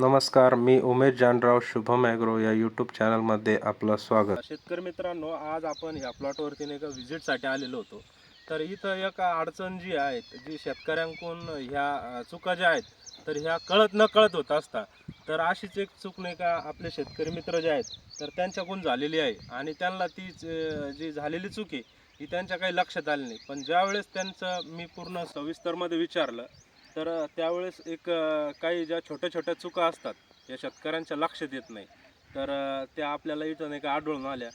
नमस्कार मी उमेश जानराव शुभम ॲग्रो या यूट्यूब चॅनलमध्ये आपलं स्वागत. शेतकरी मित्रांनो आज आपण ह्या प्लॉटवरती एका व्हिजिटसाठी आलेलो होतो. तर इथं एक अडचण जी आहे जी शेतकऱ्यांकडून ह्या चुका ज्या आहेत तर ह्या कळत न कळत होत असता तर अशीच एक चूक नाही का आपले शेतकरी मित्र जे आहेत तर त्यांच्याकडून झालेली आहे. आणि त्यांना ती जी झालेली चूक आहे ही त्यांच्या काही लक्षात आली नाही. पण ज्यावेळेस त्यांचं मी पूर्ण सविस्तरमध्ये विचारलं तर त्यावेळेस एक काही ज्या छोट्या छोट्या चुका असतात या शेतकऱ्यांच्या लक्षात येत नाही. तर त्या आपल्याला इथं नाही का आढळून आल्या.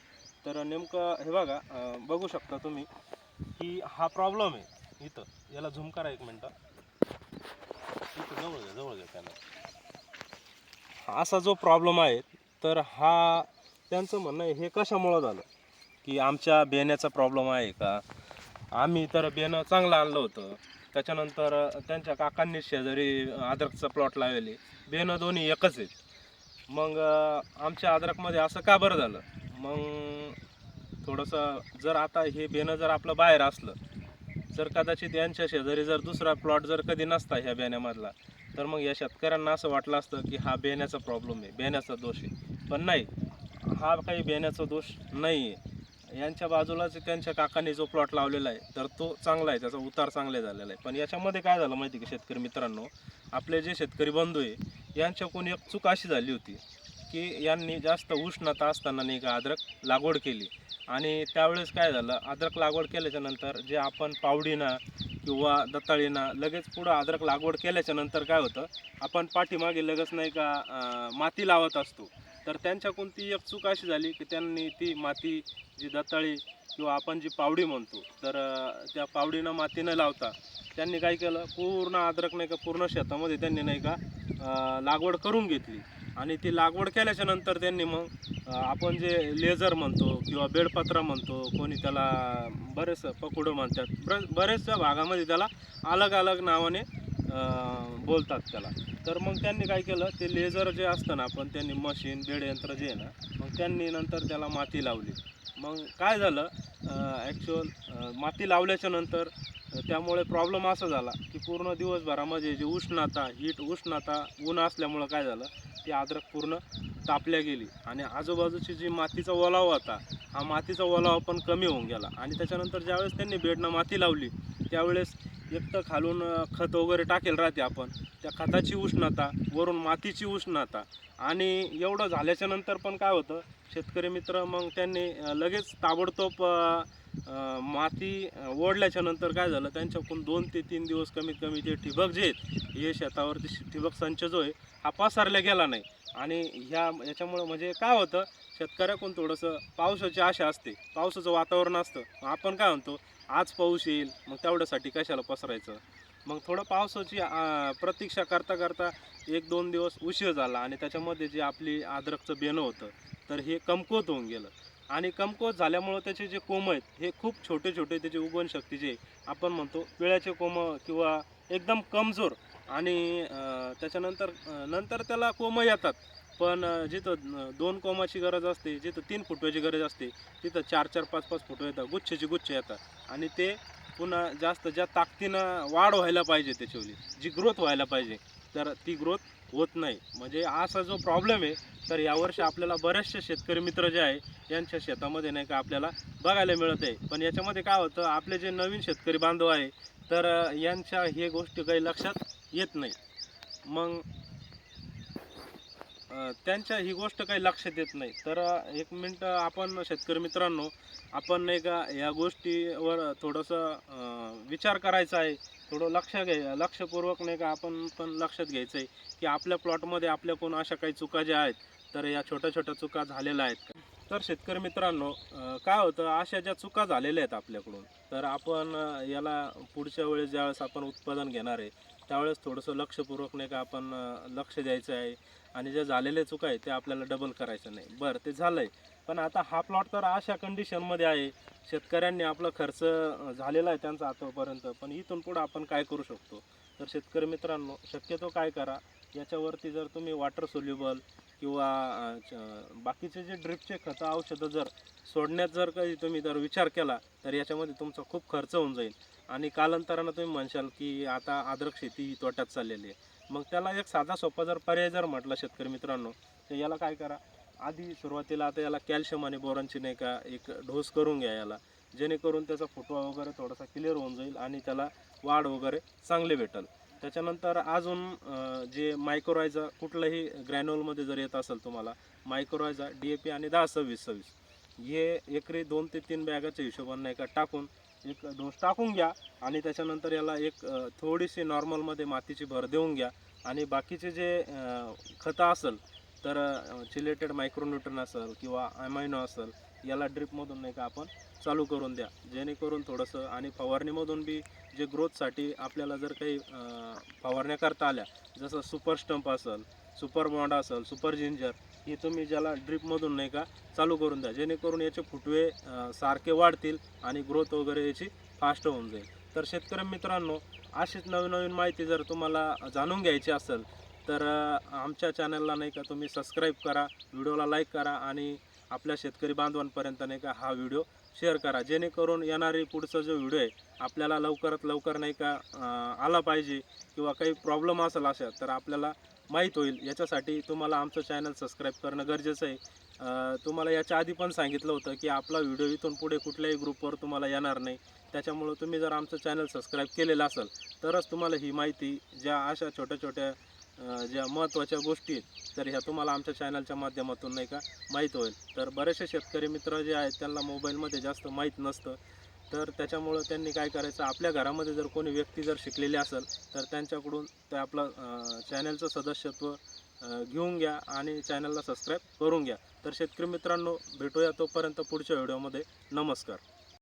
तर नेमकं हे बघा बघू शकता तुम्ही की हा प्रॉब्लेम आहे इथं. याला झूम करा एक मिनटं. इथं जवळ घ्या जवळ घ्या त्यांना. असा जो प्रॉब्लेम आहे तर हा त्यांचं म्हणणं आहे हे कशामुळं झालं? की आमच्या बेण्याचा प्रॉब्लेम आहे का? आम्ही तर बेणं चांगलं आणलं होतं. त्याच्यानंतर त्यांच्या काकांनी शेजारी अद्रकचा प्लॉट लावले बेणं दोन्ही एकच आहेत. मग आमच्या अद्रकमध्ये असं का बरं झालं? मग थोडंसं जर आता हे बेणं जर आपलं बाहेर असलं जर कदाचित यांच्या शेजारी जर दुसरा प्लॉट जर कधी नसता ह्या बेण्यामधला तर मग या शेतकऱ्यांना असं वाटलं असतं की हा बेण्याचा प्रॉब्लेम आहे बेण्याचा दोष आहे. पण नाही हा काही बेण्याचा दोष नाही आहे यांच्या बाजूलाच त्यांच्या काकाने जो प्लॉट लावलेला आहे तर तो चांगला आहे त्याचा उतार चांगला झालेला आहे. पण याच्यामध्ये काय झालं माहिती आहे का शेतकरी मित्रांनो? आपले जे शेतकरी बंधू आहे यांच्याकडून एक चूक अशी झाली होती की यांनी जास्त उष्णता असताना नाही का अद्रक लागवड केली. आणि त्यावेळेस काय झालं अद्रक लागवड केल्याच्यानंतर जे आपण पावडीना किंवा दत्ताळीना लगेच पुढं अद्रक लागवड केल्याच्यानंतर काय होतं आपण पाठीमागे लगेच नाही का माती लावत असतो. तर त्यांच्याकडून ती एक चूक अशी झाली की त्यांनी ती माती जी दत्ताळी किंवा आपण जी पावडी म्हणतो तर त्या पावडीनं माती न लावता त्यांनी काय केलं पूर्ण अद्रक नाही का पूर्ण शेतामध्ये त्यांनी नाही का लागवड करून घेतली. आणि ती लागवड केल्याच्यानंतर त्यांनी मग आपण जे लेझर म्हणतो किंवा बेडपत्रा म्हणतो कोणी त्याला बरेच पकुडं म्हणतात बरेचशा भागामध्ये त्याला अलग अलग नावाने बोलतात त्याला. तर मग त्यांनी काय केलं ते लेझर जे असतं ना आपण त्यांनी मशीन बेडयंत्र जे आहे ना मग त्यांनी नंतर त्याला माती लावली. मग काय झालं ॲक्च्युअल माती लावल्याच्या नंतर त्यामुळे प्रॉब्लेम असा झाला की पूर्ण दिवसभरामध्ये जी उष्णता हीट उष्णता ऊन असल्यामुळं काय झालं ती अद्रक पूर्ण तापल्या गेली. आणि आजूबाजूची जी मातीचा ओलावा होता हा मातीचा ओलावा पण कमी होऊन गेला. आणि त्याच्यानंतर ज्यावेळेस त्यांनी बेडनं माती लावली त्यावेळेस एक तर खालून खत वगैरे टाकेल राहते आपण. त्या खताची उष्णता वरून मातीची उष्णता आणि एवढं झाल्याच्यानंतर पण काय होतं शेतकरी मित्र मग त्यांनी लगेच ताबडतोब माती ओढल्याच्या नंतर काय झालं त्यांच्याकडून दोन ते तीन दिवस कमीत कमी जे ठिबक जे आहेत हे शेतावरती ठिबक संच जो आहे हा पसरला गेला नाही. आणि ह्या याच्यामुळं म्हणजे काय होतं शेतकऱ्याकडून थोडंसं पावसाची आशा असते. पावसाचं वातावरण असतं. मग आपण काय म्हणतो आज पाऊस येईल मग तेवढ्यासाठी कशाला पसरायचं? मग थोडं पावसाची प्रतीक्षा करता करता एक दोन दिवस उशीर झाला आणि त्याच्यामध्ये जे आपली अद्रकचं बेणं होतं तर हे कमकुवत होऊन गेलं. आणि कमकुवत झाल्यामुळं त्याचे जे कोंब आहेत हे खूप छोटे छोटे त्याचे उगवण शक्ती जे आपण म्हणतो पिळ्याचे कोंब किंवा एकदम कमजोर आणि त्याच्यानंतर नंतर त्याला कोंब येतात. पण जिथं दोन कोमाची गरज असते जिथं तीन फुटव्याची गरज असते तिथं चार चार पाच पाच फुटवे येतात. गुच्छेची गुच्छ येतात. आणि ते पुन्हा जास्त ज्या ताकदीनं वाढ व्हायला पाहिजे त्याच्यावली जी ग्रोथ व्हायला पाहिजे तर ती ग्रोथ होत नाही. म्हणजे असा जो प्रॉब्लेम आहे तर यावर्षी आपल्याला बरेचसे शेतकरी मित्र जे आहे यांच्या शेतामध्ये नाही का आपल्याला बघायला मिळत आहे. पण याच्यामध्ये काय होतं आपले जे नवीन शेतकरी बांधव आहे तर यांच्या हे गोष्टी काही लक्षात येत नाही. मग त्यांच्या ही गोष्ट काही लक्षात येत नाही. तर एक मिनटं आपण शेतकरी मित्रांनो आपण नाही का या गोष्टीवर थोडंसं विचार करायचा आहे. थोडं लक्ष घ्याय लक्षपूर्वक नाही का आपण पण लक्षात घ्यायचं आहे की आपल्या प्लॉटमध्ये आपल्या कोण अशा काही चुका ज्या आहेत तर या छोट्या छोट्या चुका झालेल्या आहेत. का तर शेतकरी मित्रांनो काय होतं अशा ज्या चुका झालेल्या आहेत आपल्याकडून तर आपण याला पुढच्या वेळेस ज्यावेळेस आपण उत्पादन घेणार आहे त्यावेळेस थोडंसं लक्षपूर्वक नाही का आपण लक्ष द्यायचं आहे. आणि जे झालेले चुका आहे ते आपल्याला डबल करायचं नाही. बरं ते झालं आहे पण आता हा प्लॉट तर अशा कंडिशनमध्ये आहे. शेतकऱ्यांनी आपला खर्च झालेला आहे त्यांचा आतापर्यंत. पण इथून पुढं आपण काय करू शकतो? तर शेतकरी मित्रांनो शक्यतो काय करा? याच्यावरती जर तुम्ही वॉटर सोल्युबल किंवा बाकीचे जे ड्रिपचे खतं औषधं जर सोडण्यात जर काही तुम्ही जर विचार केला तर याच्यामध्ये तुमचा खूप खर्च होऊन जाईल. आणि कालांतरानं तुम्ही म्हणशाल की आता आद्रक शेती ही तोट्यात चाललेली आहे. मग त्याला एक साधा सोपा जर पर्याय जर म्हटला शेतकरी मित्रांनो तर याला काय करा आधी सुरुवातीला आता याला कॅल्शियम आणि बोरांची नाही का एक डोस करून घ्या याला. जेणेकरून त्याचा फुटवा वगैरे थोडासा क्लिअर होऊन जाईल आणि त्याला वाढ वगैरे चांगली भेटेल. त्याच्यानंतर अजून जे मायक्रोरायझा कुठलंही ग्रॅन्युअलमध्ये जर येत असेल तुम्हाला मायक्रोरायझा डी ए पी आणि दहा सव्वीस सव्वीस हे एकरी दोन ते तीन बॅगाच्या हिशोबाने नाही का टाकून एक डोस टाकून घ्या आणि त्याच्यानंतर याला एक थोडीशी नॉर्मलमध्ये मातीची भर देऊन घ्या. आणि बाकीचे जे खतं असेल तर चिलेटेड मायक्रोन्युट्रन असेल किंवा अमायनो असेल याला ड्रिपमधून नाही का आपण चालू करून द्या. जेणेकरून थोडंसं आणि फवारणीमधून बी जे ग्रोथसाठी आपल्याला जर काही फवारण्या करता आल्या जसं सुपर स्टंप असेल सुपर बॉन्ड असेल सुपर जिंजर हे तुम्ही ज्याला ड्रिपमधून नाही का चालू करून द्या. जेणेकरून याचे फुटवे सारखे वाढतील आणि ग्रोथ वगैरे याची फास्ट होऊन जाईल. तर शेतकरी मित्रांनो अशीच नवीन नवीन माहिती जर तुम्हाला जाणून घ्यायची असेल तर आमच्या चॅनलला नाही का तुम्ही सबस्क्राईब करा व्हिडिओला लाईक करा आणि आपल्या शेतकरी बांधवांपर्यंत नाही का हा व्हिडिओ शेअर करा. जेणेकरून येणारी पुढचा जो व्हिडिओ आहे आपल्याला लवकरात लवकर नाही का आला पाहिजे किंवा काही प्रॉब्लेम असेल अशा तर आपल्याला माहीत होईल. याच्यासाठी तुम्हाला आमचं चॅनल सबस्क्राईब करणं गरजेचं आहे. तुम्हाला याच्या आधी पण सांगितलं होतं की आपला व्हिडिओ इथून पुढे कुठल्याही ग्रुपवर तुम्हाला येणार नाही. त्याच्यामुळं तुम्ही जर आमचं चॅनल सबस्क्राईब केलेलं असेल तरच तुम्हाला ही माहिती ज्या अशा छोट्या छोट्या ज्या महत्त्वाच्या गोष्टी आहेत तर ह्या तुम्हाला आमच्या चॅनलच्या माध्यमातून नाही का माहीत होईल. तर बरेचसे शेतकरी मित्र जे आहेत त्यांना मोबाईलमध्ये जास्त माहीत नसतं. तर त्याच्यामुळं त्यांनी काय करायचं आपल्या घरामध्ये जर कोणी व्यक्ती जर शिकलेली असेल तर त्यांच्याकडून ते आपलं चॅनलचं सदस्यत्व घेऊन घ्या आणि चॅनलला सबस्क्राईब करून घ्या. तर शेतकरी मित्रांनो भेटूया तोपर्यंत पुढच्या व्हिडिओमध्ये नमस्कार.